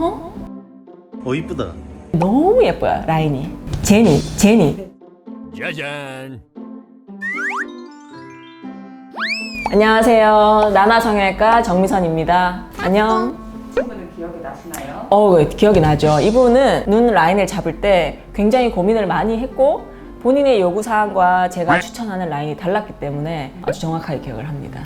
어? 어 이쁘다. 너무 예뻐요 라인이. 제니, 제니. 짜잔. 안녕하세요. 나나성형외과 정미선입니다. 안녕. 친구는 기억이 나시나요? 어, 네, 기억이 나죠. 이분은 눈 라인을 잡을 때 굉장히 고민을 많이 했고 본인의 요구 사항과 제가 추천하는 라인이 달랐기 때문에 아주 정확하게 기억을 합니다.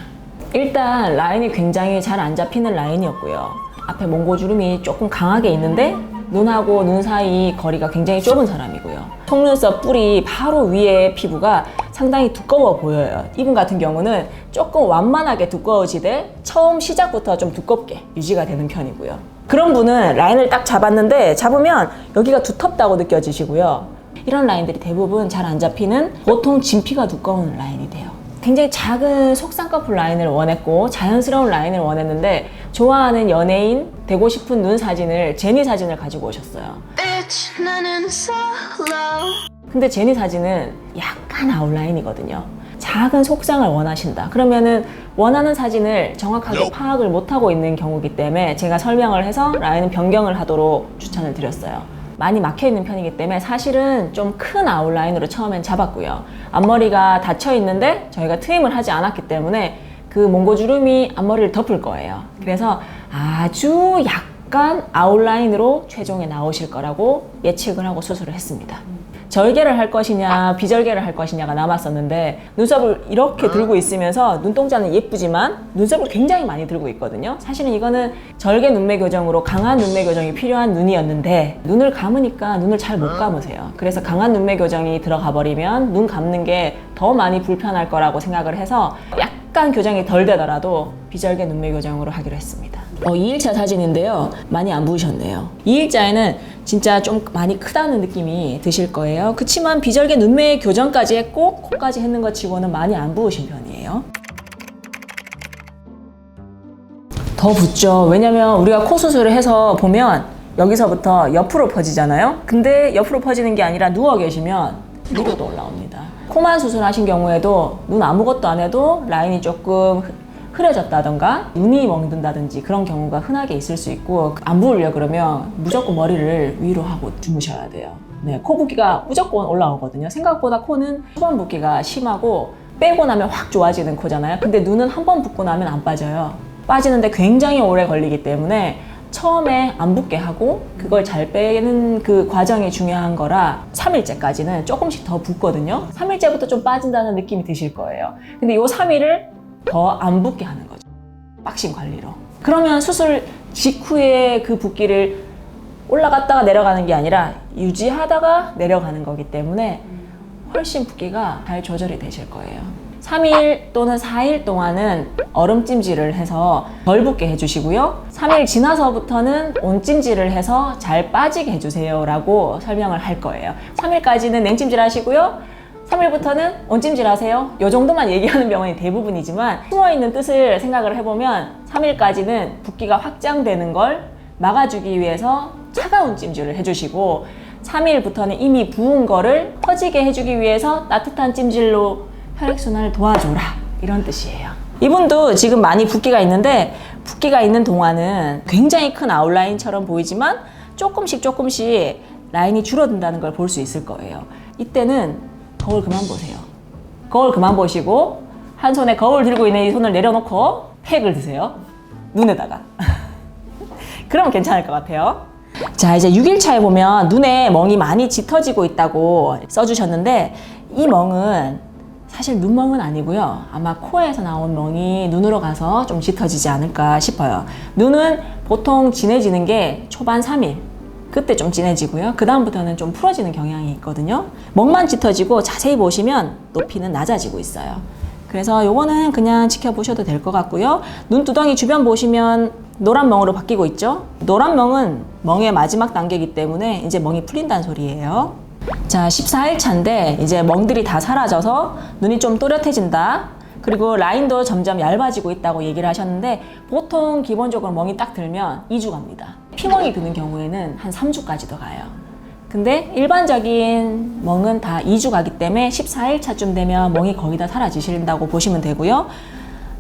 일단 라인이 굉장히 잘 안 잡히는 라인이었고요. 앞에 몽고주름이 조금 강하게 있는데 눈하고 눈 사이 거리가 굉장히 좁은 사람이고요. 속눈썹 뿔이 바로 위에 피부가 상당히 두꺼워 보여요. 이분 같은 경우는 조금 완만하게 두꺼워지되 처음 시작부터 좀 두껍게 유지가 되는 편이고요. 그런 분은 라인을 딱 잡았는데 잡으면 여기가 두텁다고 느껴지시고요. 이런 라인들이 대부분 잘 안 잡히는 보통 진피가 두꺼운 라인이 돼요. 굉장히 작은 속쌍꺼풀 라인을 원했고 자연스러운 라인을 원했는데 좋아하는 연예인 되고 싶은 눈 사진을 제니 사진을 가지고 오셨어요. Bitch, 나는 solo. 근데 제니 사진은 약간 아웃라인이거든요. 작은 속상을 원하신다. 그러면은 원하는 사진을 정확하게 파악을 못하고 있는 경우이기 때문에 제가 설명을 해서 라인은 변경을 하도록 추천을 드렸어요. 많이 막혀 있는 편이기 때문에 사실은 좀 큰 아웃라인으로 처음엔 잡았고요. 앞머리가 닫혀 있는데 저희가 트임을 하지 않았기 때문에 그 몽고주름이 앞머리를 덮을 거예요. 그래서 아주 약간 아웃라인으로 최종에 나오실 거라고 예측을 하고 수술을 했습니다. 절개를 할 것이냐 비절개를 할 것이냐가 남았었는데 눈썹을 이렇게 들고 있으면서 눈동자는 예쁘지만 눈썹을 굉장히 많이 들고 있거든요 사실은 이거는 절개 눈매 교정으로 강한 눈매 교정이 필요한 눈이었는데 눈을 감으니까 눈을 잘 못 감으세요 그래서 강한 눈매 교정이 들어가 버리면 눈 감는 게 더 많이 불편할 거라고 생각을 해서 약 간 교정이 덜 되더라도 비절개 눈매 교정으로 하기로 했습니다 어, 2일차 사진인데요. 많이 안 부으셨네요. 2일자에는 진짜 좀 많이 크다는 느낌이 드실 거예요. 그치만 비절개 눈매 교정까지 했고 코까지 했는 것 치고는 많이 안 부으신 편이에요. 더 붓죠. 왜냐면 우리가 코 수술을 해서 보면 여기서부터 옆으로 퍼지잖아요. 근데 옆으로 퍼지는 게 아니라 누워 계시면 위로도 올라옵니다. 코만 수술하신 경우에도 눈 아무것도 안 해도 라인이 조금 흐려졌다던가 눈이 멍든다든지 그런 경우가 흔하게 있을 수 있고 안 부으려 그러면 무조건 머리를 위로 하고 주무셔야 돼요. 네, 코 붓기가 무조건 올라오거든요. 생각보다 코는 초반 붓기가 심하고 빼고 나면 확 좋아지는 코잖아요. 근데 눈은 한 번 붓고 나면 안 빠져요. 빠지는데 굉장히 오래 걸리기 때문에 처음에 안 붓게 하고 그걸 잘 빼는 그 과정이 중요한 거라 3일째까지는 조금씩 더 붓거든요. 3일째부터 좀 빠진다는 느낌이 드실 거예요. 근데 요 3일을 더 안 붓게 하는 거죠. 박싱 관리로. 그러면 수술 직후에 그 붓기를 올라갔다가 내려가는 게 아니라 유지하다가 내려가는 거기 때문에 훨씬 붓기가 잘 조절이 되실 거예요. 3일 또는 4일 동안은 얼음찜질을 해서 덜 붓게 해주시고요. 3일 지나서부터는 온찜질을 해서 잘 빠지게 해주세요 라고 설명을 할 거예요. 3일까지는 냉찜질 하시고요. 3일부터는 온찜질 하세요. 이 정도만 얘기하는 병원이 대부분이지만 숨어있는 뜻을 생각을 해보면 3일까지는 붓기가 확장되는 걸 막아주기 위해서 차가운 찜질을 해주시고 3일부터는 이미 부은 거를 퍼지게 해주기 위해서 따뜻한 찜질로 혈액순환을 도와줘라. 이런 뜻이에요. 이분도 지금 많이 붓기가 있는데 붓기가 있는 동안은 굉장히 큰 아웃라인처럼 보이지만 조금씩 조금씩 라인이 줄어든다는 걸 볼 수 있을 거예요. 이때는 거울 그만 보세요. 거울 그만 보시고 한 손에 거울 들고 있는 이 손을 내려놓고 팩을 드세요. 눈에다가. 그러면 괜찮을 것 같아요. 자, 이제 6일차에 보면 눈에 멍이 많이 짙어지고 있다고 써주셨는데 이 멍은 사실 눈멍은 아니고요. 아마 코에서 나온 멍이 눈으로 가서 좀 짙어지지 않을까 싶어요. 눈은 보통 진해지는 게 초반 3일. 그때 좀 진해지고요. 그다음부터는 좀 풀어지는 경향이 있거든요. 멍만 짙어지고 자세히 보시면 높이는 낮아지고 있어요. 그래서 요거는 그냥 지켜보셔도 될 것 같고요. 눈두덩이 주변 보시면 노란 멍으로 바뀌고 있죠. 노란 멍은 멍의 마지막 단계이기 때문에 이제 멍이 풀린다는 소리예요. 자, 14일 차인데 이제 멍들이 다 사라져서 눈이 좀 또렷해진다. 그리고 라인도 점점 얇아지고 있다고 얘기를 하셨는데 보통 기본적으로 멍이 딱 들면 2주 갑니다. 피멍이 드는 경우에는 한 3주까지도 가요. 근데 일반적인 멍은 다 2주 가기 때문에 14일 차쯤 되면 멍이 거의 다 사라지신다고 보시면 되고요.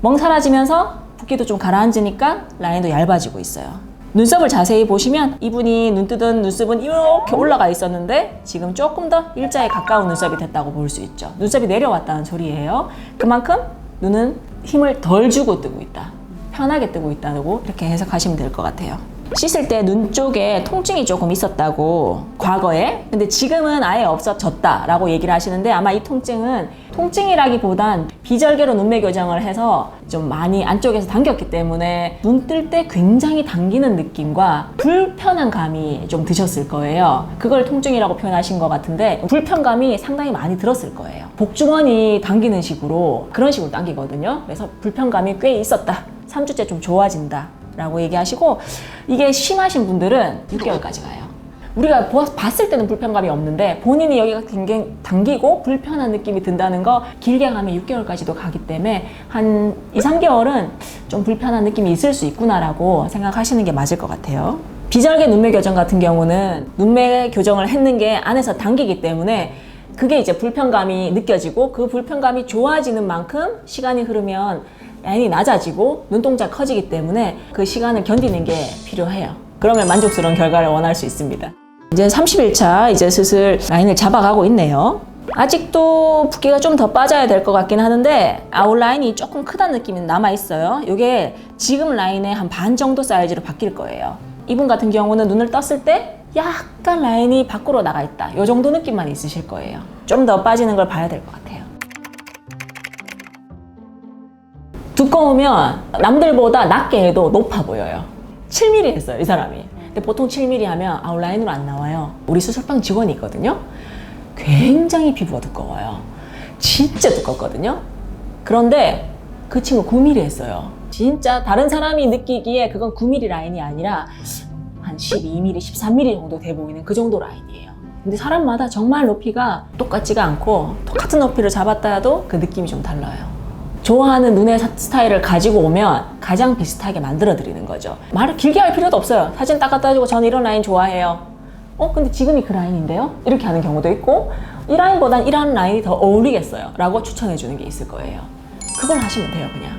멍 사라지면서 붓기도 좀 가라앉으니까 라인도 얇아지고 있어요. 눈썹을 자세히 보시면 이분이 눈 뜨던 눈썹은 이렇게 올라가 있었는데 지금 조금 더 일자에 가까운 눈썹이 됐다고 볼 수 있죠. 눈썹이 내려왔다는 소리예요. 그만큼 눈은 힘을 덜 주고 뜨고 있다. 편하게 뜨고 있다고 이렇게 해석하시면 될 것 같아요. 씻을 때 눈 쪽에 통증이 조금 있었다고 과거에 근데 지금은 아예 없어졌다라고 얘기를 하시는데 아마 이 통증은 통증이라기보단 비절개로 눈매 교정을 해서 좀 많이 안쪽에서 당겼기 때문에 눈 뜰 때 굉장히 당기는 느낌과 불편한 감이 좀 드셨을 거예요. 그걸 통증이라고 표현하신 것 같은데 불편감이 상당히 많이 들었을 거예요. 복주머니 당기는 식으로 그런 식으로 당기거든요. 그래서 불편감이 꽤 있었다. 3주째 좀 좋아진다. 라고 얘기하시고 이게 심하신 분들은 6개월까지 가요. 우리가 보- 봤을 때는 불편감이 없는데 본인이 여기가 굉장히 당기고 불편한 느낌이 든다는 거 길게 가면 6개월까지도 가기 때문에 한 2, 3개월은 좀 불편한 느낌이 있을 수 있구나라고 생각하시는 게 맞을 것 같아요. 비절개 눈매 교정 같은 경우는 눈매 교정을 했는 게 안에서 당기기 때문에 그게 이제 불편감이 느껴지고 그 불편감이 좋아지는 만큼 시간이 흐르면 라인이 낮아지고 눈동자 커지기 때문에 그 시간을 견디는 게 필요해요. 그러면 만족스러운 결과를 원할 수 있습니다. 이제 30일차 이제 슬슬 라인을 잡아가고 있네요. 아직도 붓기가 좀 더 빠져야 될 것 같긴 하는데 아웃라인이 조금 크다는 느낌이 남아 있어요. 이게 지금 라인의 한 반 정도 사이즈로 바뀔 거예요. 이분 같은 경우는 눈을 떴을 때 약간 라인이 밖으로 나가 있다. 이 정도 느낌만 있으실 거예요. 좀 더 빠지는 걸 봐야 될 것 같아요. 두꺼우면 남들보다 낮게 해도 높아 보여요. 7mm 했어요, 이 사람이. 근데 보통 7mm 하면 아웃라인으로 안 나와요. 우리 수술방 직원이 있거든요. 굉장히 피부가 두꺼워요. 진짜 두껍거든요. 그런데 그 친구 9mm 했어요. 진짜 다른 사람이 느끼기에 그건 9mm 라인이 아니라 한 12mm, 13mm 정도 돼 보이는 그 정도 라인이에요. 근데 사람마다 정말 높이가 똑같지가 않고 똑같은 높이를 잡았다 해도 그 느낌이 좀 달라요. 좋아하는 눈의 사- 스타일을 가지고 오면 가장 비슷하게 만들어 드리는 거죠. 말을 길게 할 필요도 없어요. 사진 딱 갖다 주고 저는 이런 라인 좋아해요. 어, 근데 지금이 그 라인인데요? 이렇게 하는 경우도 있고, 이 라인보단 이런 라인이 더 어울리겠어요. 라고 추천해 주는 게 있을 거예요. 그걸 하시면 돼요, 그냥.